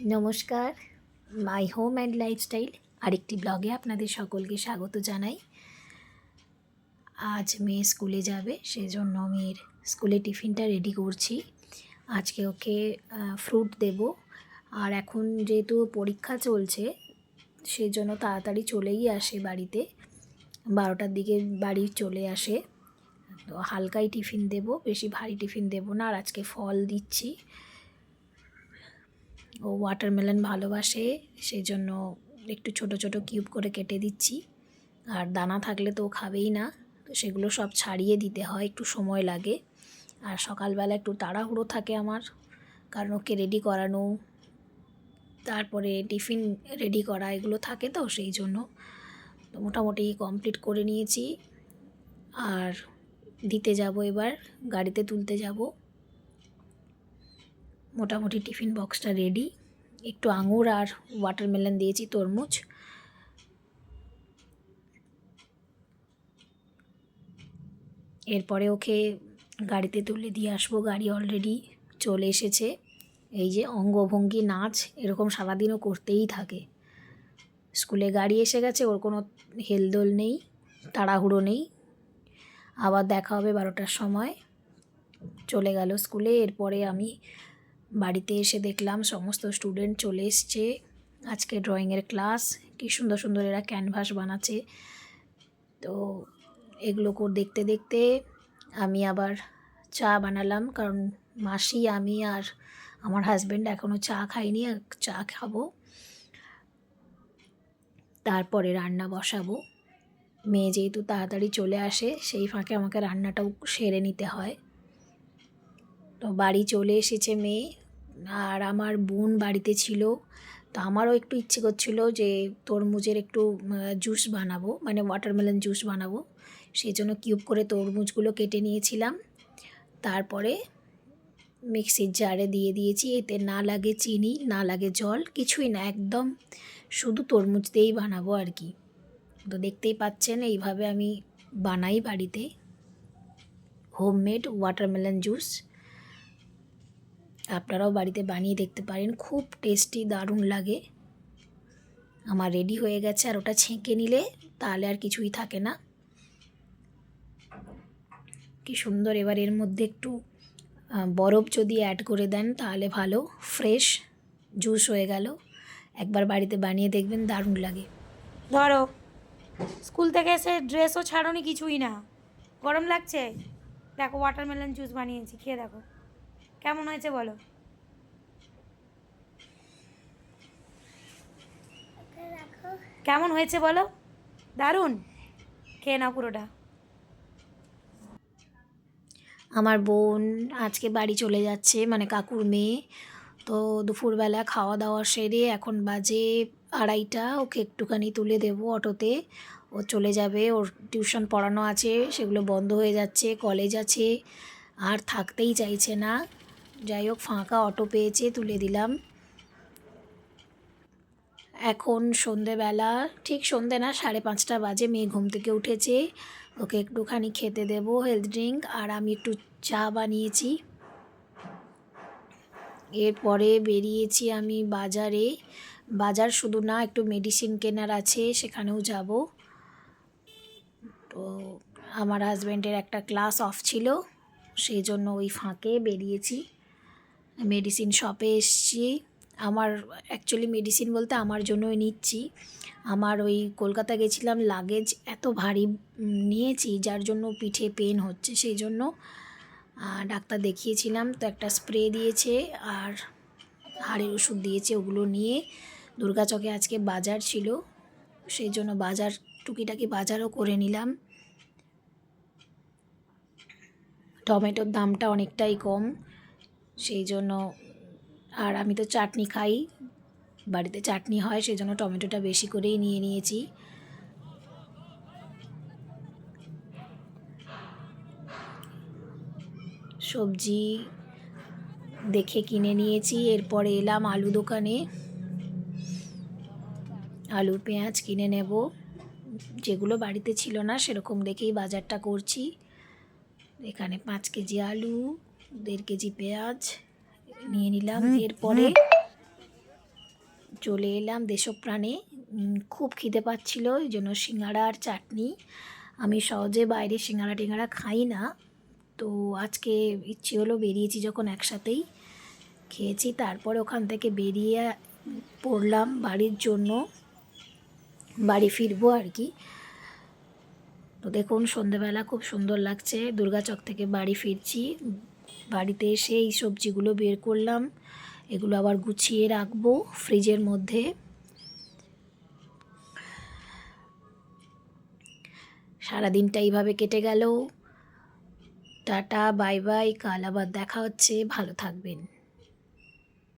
নমস্কার। My home and lifestyle আরেকটি ব্লগে আপনাদের সকলকে স্বাগত জানাই। আজ মেয়ে স্কুলে যাবে, সেজন্য মেয়ের স্কুলে টিফিনটা রেডি করছি। আজকে ওকে ফ্রুট দেব। আর এখন যেহেতু পরীক্ষা চলছে সেই জন্য তাড়াতাড়ি চলেই আসে বাড়িতে। বারোটার দিকে বাড়ি চলে আসে। তো হালকাই টিফিন দেব, বেশি ভারী টিফিন দেব না। আর আজকে ফল দিচ্ছি। ও ওয়াটারমেলন ভালোবাসে সেই জন্য একটু ছোট ছোট কিউব করে কেটে দিচ্ছি। আর দানা থাকলে তো খাবেই না, তো সেগুলো সব ছাড়িয়ে দিতে হয়, একটু সময় লাগে। আর সকালবেলা একটু তাড়াহুড়ো থাকে আমার, কারণ ওকে রেডি করানো, তারপরে টিফিন রেডি করা এগুলো থাকে তো সেই জন্য তো মোটামুটি কমপ্লিট করে নিয়েছি। আর দিতে যাব এবার, গাড়িতে তুলতে যাব। মোটামুটি টিফিন বক্সটা রেডি একটু আঙুর আর ওয়াটারমেলন দিয়েছি, তরমুজ। এরপরে ওকে গাড়িতে তুলে দিয়ে আসব, গাড়ি অলরেডি চলে এসেছে। এই যে অঙ্গভঙ্গি নাচ, এরকম সারাদিনও করতেই থাকে। স্কুলে গাড়ি এসে গেছে, ওর কোনো হেলদোল নেই, তাড়াহুড়ো নেই। আবার দেখা হবে বারোটার সময়। চলে গেল স্কুলে, এরপরে আমি বাড়িতে এসে দেখলাম সমস্ত স্টুডেন্ট চলে এসছে। আজকে ড্রয়িংয়ের ক্লাস কী সুন্দর সুন্দর এরা ক্যানভাস বানাচ্ছে। তো এগুলো দেখতে দেখতে আমি আবার চা বানালাম, কারণ মাসি, আমি আর আমার হাজব্যান্ড এখনও চা খাইনি, চা খাব। তারপরে রান্না বসাবো। মেয়ে যেহেতু তাড়াতাড়ি চলে আসে, সেই ফাঁকে আমাকে রান্নাটাও সেরে নিতে হয়। তো বাড়ি চলে এসেছে মেয়ে। আর আমার বোন বাড়িতে ছিল, তো আমারও একটু ইচ্ছে করছিল যে তরমুজের একটু জুস বানাবো মানে ওয়াটারমেলন জুস বানাবো। সেই জন্য কিউব করে তরমুজগুলো কেটে নিয়েছিলাম। তারপরে মিক্সির জারে দিয়ে দিয়েছি, এতে না লাগে চিনি, না লাগে জল, কিছুই না, একদম শুধু তরমুজ দিয়েই বানাবো আর কি। তো দেখতেই পাচ্ছেন, এইভাবে আমি বানাই বাড়িতে। হোমমেড ওয়াটারমেলন জুস আপনারাও বাড়িতে বানিয়ে দেখতে পারেন। খুব টেস্টি দারুণ লাগে। আমার রেডি হয়ে গেছে আর ওটা ছেঁকে নিলে তাহলে আর কিছুই থাকে না। কি সুন্দর, এবার এর মধ্যে একটু বরফ যদি অ্যাড করে দেন তাহলে ভালো। ফ্রেশ জুস হয়ে গেল। একবার বাড়িতে বানিয়ে দেখবেন, দারুণ লাগে। ধরো, স্কুল থেকে এসে ড্রেসও ছাড়োনি কিছুই না। গরম লাগছে? দেখো ওয়াটারমেলন জুস বানিয়েছি, খেয়ে দেখো। কেমন হয়েছে বলো? কেমন হয়েছে বলো? দারুণ। খেয়ে নাও পুরোটা। আমার বোন আজকে বাড়ি চলে যাচ্ছে মানে কাকুর মেয়ে। তো দুপুরবেলা খাওয়া দাওয়া সেরে এখন বাজে আড়াইটা, ওকে একটুখানি তুলে দেব অটোতে। ও চলে যাবে, ওর টিউশন পড়ানো আছে, সেগুলো বন্ধ হয়ে যাচ্ছে, কলেজ আছে, আর থাকতেই চাইছে না। যাই হোক, ফাঁকা অটো পেয়েছে, তুলে দিলাম। এখন সন্ধেবেলা, ঠিক সন্ধে না, সাড়ে পাঁচটা বাজে, মেয়ে ঘুম থেকে উঠেছে। ওকে একটুখানি খেতে দেবো হেলথ ড্রিঙ্ক আর আমি একটু চা বানিয়েছি। এরপরে বেরিয়েছি আমি বাজারে। বাজার শুধু না, একটু মেডিসিন কেনার আছে, সেখানেও যাব। তো আমার হাজব্যান্ডের একটা ক্লাস অফ ছিল, সেই জন্য ওই ফাঁকে বেরিয়েছি। মেডিসিন শপে এসছি। আমার অ্যাকচুয়ালি মেডিসিন বলতে আমার জন্যই নিচ্ছি। আমার ওই কলকাতা গেছিলাম লাগেজ এত ভারী নিয়েছি, যার জন্য পিঠে পেন হচ্ছে, সেই জন্য ডাক্তার দেখিয়েছিলাম, তো একটা স্প্রে দিয়েছে আর হাড়ের ওষুধ দিয়েছে, ওগুলো নিয়ে। দুর্গাচকে আজকে বাজার ছিল, সেই জন্য বাজার, টুকিটাকি বাজারও করে নিলাম। টমেটোর দামটা অনেকটাই কম। সেই জন্য আর আমি তো চাটনি খাই, বাড়িতে চাটনি হয়, সেই জন্য টমেটোটা বেশি করেই নিয়ে নিয়েছি। সবজি দেখে কিনে নিয়েছি, এরপরে এলাম আলু দোকানে। আলু, পেঁয়াজ কিনে নেব। যেগুলো বাড়িতে ছিল না, সেরকম দেখেই বাজারটা করছি। এখানে পাঁচ কেজি আলু দেড় কেজি পেঁয়াজ নিয়ে নিলাম এরপরে চলে এলাম দেশপ্রাণে। খুব খিদে পাচ্ছিল এই জন্য সিঙ্গাড়া আর চাটনি। আমি সহজে বাইরে সিঙ্গাড়া টিঙ্গাড়া খাই না। তো আজকে ইচ্ছে হলো বেরিয়েছি যখন একসাথেই। খেয়েছি তারপর ওখান থেকে বেরিয়ে পড়লাম বাড়ির জন্য। বাড়ি ফিরবো আর কি। তো দেখুন সন্ধেবেলা খুব সুন্দর লাগছে। দুর্গাচক থেকে বাড়ি ফিরছি। বাড়িতে এসে এই সবজিগুলো বের করলাম। এগুলো আবার গুছিয়ে রাখব ফ্রিজের মধ্যে। সারাদিনটা এইভাবে কেটে গেল। টাটা, বাই বাই, কাল আবার দেখা হচ্ছে। ভালো থাকবেন।